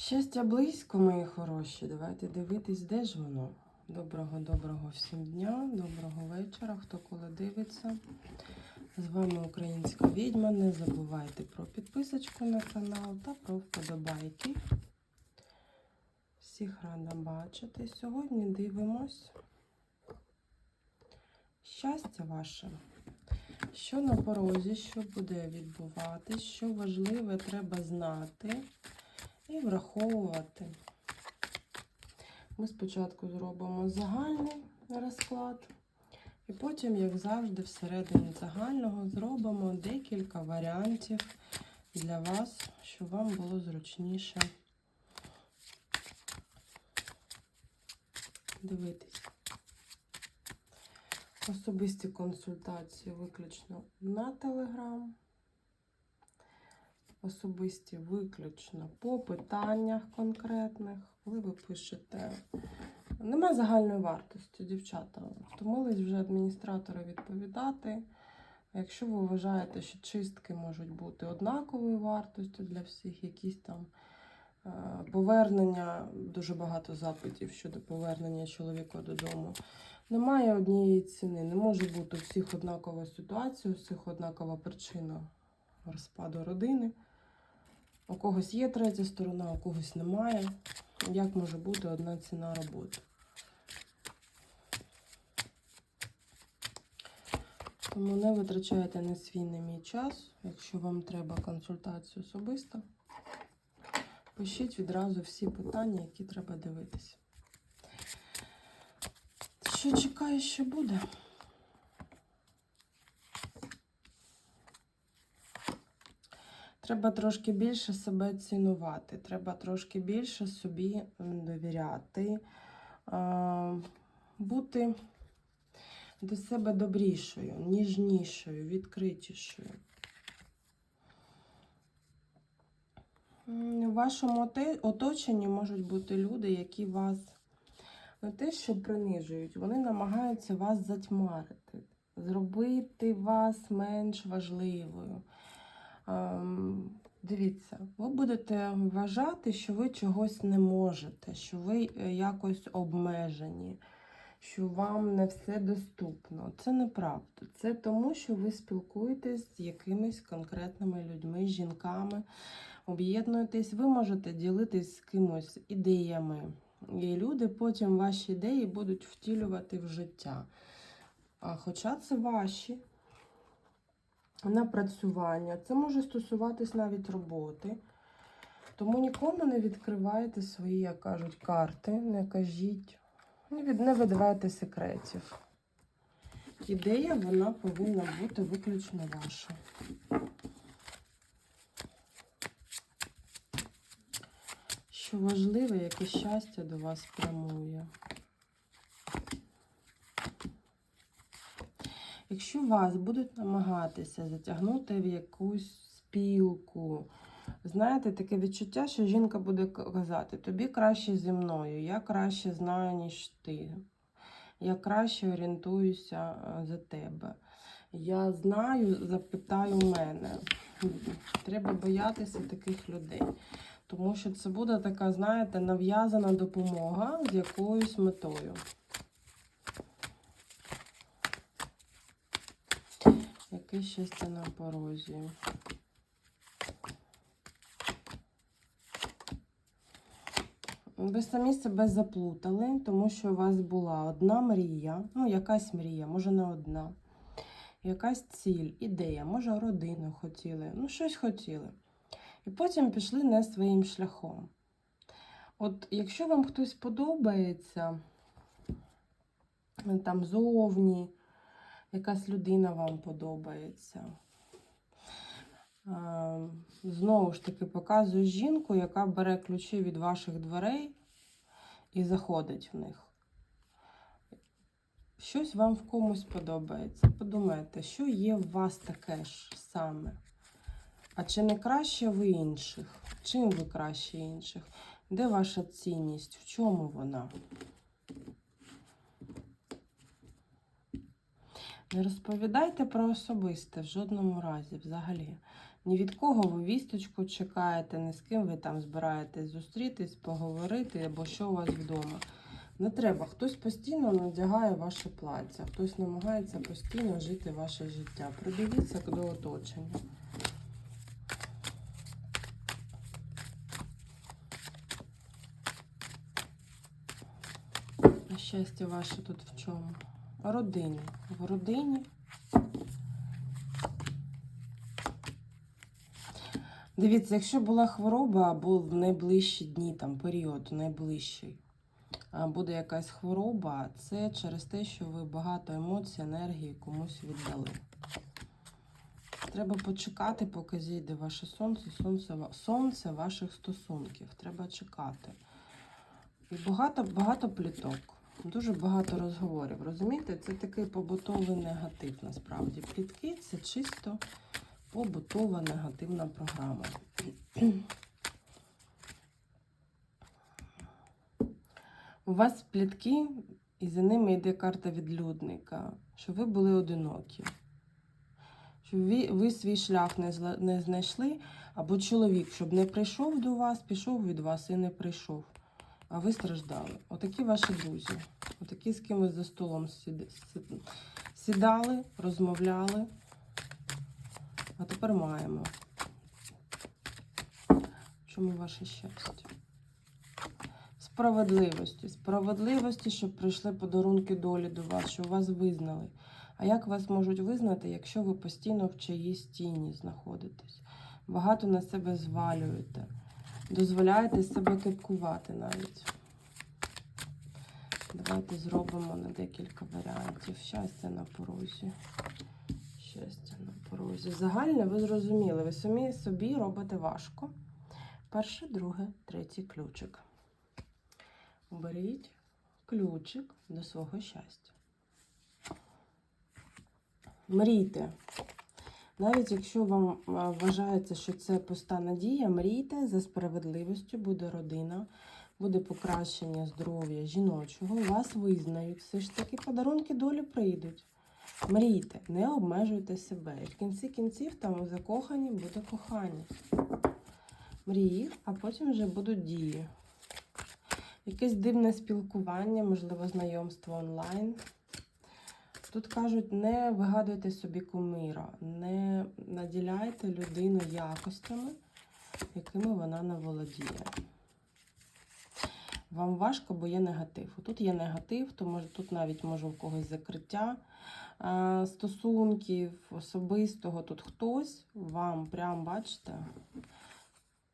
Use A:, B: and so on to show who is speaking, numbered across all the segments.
A: Щастя близько, мої хороші. Давайте дивитись, де ж воно. Доброго, доброго всім дня, доброго вечора, хто коли дивиться. З вами українська відьма. Не забувайте про підписочку на канал та про вподобайки. Всіх рада бачити. Сьогодні дивимось щастя ваше. Що на порозі, що буде відбуватись, що важливе треба знати і враховувати. Ми спочатку зробимо загальний розклад, і потім, як завжди, всередині загального зробимо декілька варіантів для вас, щоб вам було зручніше дивитись. Особисті консультації виключно на Телеграм. Особисті виключно по питаннях конкретних. Коли ви пишете, нема загальної вартості, дівчата. Втомились вже адміністратори відповідати. Якщо ви вважаєте, що чистки можуть бути однаковою вартостю для всіх, якісь там е, повернення, дуже багато запитів щодо повернення чоловіка додому. Немає однієї ціни, не може бути у всіх однакова ситуація, у всіх однакова причина розпаду родини. У когось є третя сторона, у когось немає. Як може бути одна ціна роботи? Тому не витрачайте на свій на мій час. Якщо вам треба консультацію особисто, пишіть відразу всі питання, які треба дивитися. Що чекає, що буде? Треба трошки більше себе цінувати, треба трошки більше собі довіряти, бути до себе добрішою, ніжнішою, відкритішою. В вашому оточенні можуть бути люди, які вас не те, що принижують, вони намагаються вас затьмарити, зробити вас менш важливою. Ем, Дивіться, ви будете вважати, що ви чогось не можете, що ви е, якось обмежені, що вам не все доступно. Це неправда. Це тому, що ви спілкуєтесь з якимись конкретними людьми, жінками, об'єднуєтесь, ви можете ділитись з кимось ідеями. І люди потім ваші ідеї будуть втілювати в життя. А хоча це ваші напрацювання, це може стосуватись навіть роботи. Тому нікому не відкривайте свої, як кажуть, карти, не кажіть, не, видавайте секретів. Ідея вона повинна бути виключно ваша. Що важливе, яке щастя до вас прямує. Якщо вас будуть намагатися затягнути в якусь спілку, знаєте, таке відчуття, що жінка буде казати, тобі краще зі мною, я краще знаю, ніж ти. Я краще орієнтуюся е, за тебе. Я знаю, запитай у мене. Треба боятися таких людей. Тому що це буде така, знаєте, нав'язана допомога з якоюсь метою. Яке щастя на порозі. Ви самі себе заплутали, тому що у вас була одна мрія, ну, якась мрія, може не одна. Якась ціль, ідея, може, родину хотіли, ну, щось хотіли. І потім пішли не своїм шляхом. От якщо вам хтось подобається, там зовні, якась людина вам подобається. Е, Знову ж таки, показую жінку, яка бере ключі від ваших дверей і заходить в них. Щось вам в комусь подобається. Подумайте, що є в вас таке ж саме. А чи не краще ви інших? Чим ви краще інших? Де ваша цінність? В чому вона? Не розповідайте про особисте в жодному разі взагалі. Ні від кого ви вісточку чекаєте, ні з ким ви там збираєтесь зустрітись, поговорити або що у вас вдома. Не треба. Хтось постійно надягає ваше плаття, хтось намагається постійно жити ваше життя. Придивіться до оточення. А щастя ваше тут в чому? Родині. В родині. Дивіться, якщо була хвороба або в найближчі дні, там період найближчий, буде якась хвороба, це через те, що ви багато емоцій, енергії комусь віддали. Треба почекати, поки зійде ваше сонце, сонце, сонце ваших стосунків. Треба чекати. І багато, багато пліток, дуже багато розговорів. Розумієте, це такий побутовий негатив насправді. Плітки це чисто побутова негативна програма. У вас плітки, і за ними йде карта відлюдника, що ви були одинокі. Що ви, ви свій шлях не, не знайшли, або чоловік, щоб не прийшов до вас, пішов від вас і не прийшов. А ви страждали. Отакі ваші друзі. Отакі, з ким ви за столом сідали, розмовляли. А тепер маємо. Чому ваше щастя? Справедливості. Справедливості, щоб прийшли подарунки долі до вас, що вас визнали. А як вас можуть визнати, якщо ви постійно в чиїсь тіні знаходитесь? Багато на себе звалюєте, дозволяєте себе кипкувати навіть. Давайте зробимо на декілька варіантів. Щастя на порозі. Щастя на порозі. Загальне ви зрозуміли, ви самі собі робите важко. Перший, другий, третій ключик. Беріть ключик до свого щастя. Мрійте. Навіть якщо вам вважається, що це пуста надія, мрійте за справедливістю, буде родина, буде покращення здоров'я жіночого, вас визнають. Все ж таки подарунки долі прийдуть. Мрійте, не обмежуйте себе. І в кінці кінців там закохані буде кохання. Мрії, а потім вже будуть дії. Якесь дивне спілкування, можливо, знайомство онлайн. Тут кажуть, не вигадуйте собі кумира, не наділяйте людину якостями, якими вона не володіє. Вам важко, бо є негатив. Тут є негатив, то може тут навіть може у когось закриття е, стосунків, особистого. Тут хтось вам прям, бачите,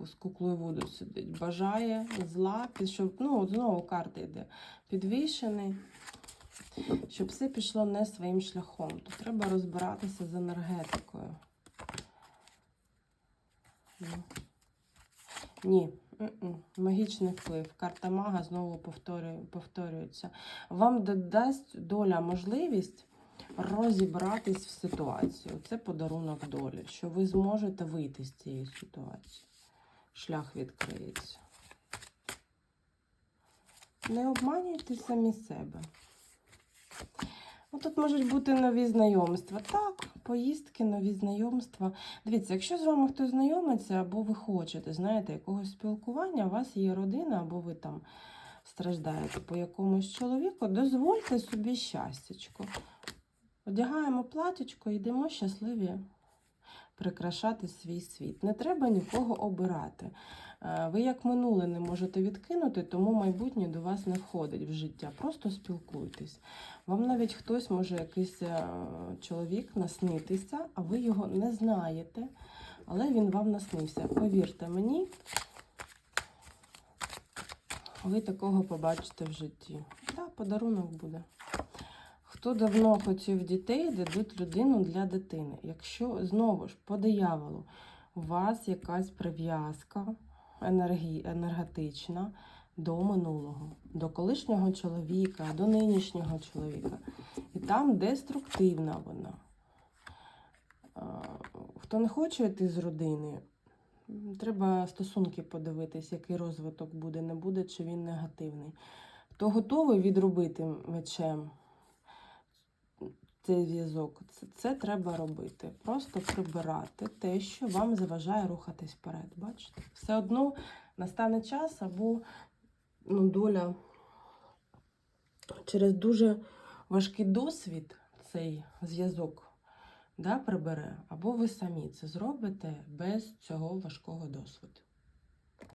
A: з куклою Вуду сидить, бажає зла, щоб, ну, от знову карта йде, підвішений, щоб все пішло не своїм шляхом. Тут треба розбиратися з енергетикою. Ні, магічний вплив. Карта мага знову повторює, повторюється. Вам додасть доля можливість розібратись в ситуацію. Це подарунок долі, що ви зможете вийти з цієї ситуації. Шлях відкриється. Не обманюйте самі себе. Ну, тут можуть бути нові знайомства. Так, поїздки, нові знайомства. Дивіться, якщо з вами хтось знайомиться, або ви хочете, знаєте, якогось спілкування, у вас є родина, або ви там страждаєте по якомусь чоловіку, дозвольте собі щастячко. Одягаємо платічко, йдемо щасливі прикрашати свій світ. Не треба нікого обирати. Е, Ви як минуле не можете відкинути, тому майбутнє до вас не входить в життя. Просто спілкуйтесь. Вам навіть хтось може якийсь е, чоловік наснитися, а ви його не знаєте, але він вам наснився. Повірте мені, ви такого побачите в житті. Так, подарунок буде. Хто давно хотів дітей, дадуть людину для дитини. Якщо знову ж по дияволу у вас якась прив'язка енергі, енергетична до минулого, до колишнього чоловіка, до нинішнього чоловіка, і там деструктивна вона. Хто не хоче йти з родини, треба стосунки подивитись, який розвиток буде, не буде, чи він негативний. Хто готовий відробити мечем цей зв'язок. Це, це треба робити. Просто прибирати те, що вам заважає рухатись вперед. Бачите? Все одно настане час або ну, доля через дуже важкий досвід цей зв'язок да, прибере, або ви самі це зробите без цього важкого досвіду.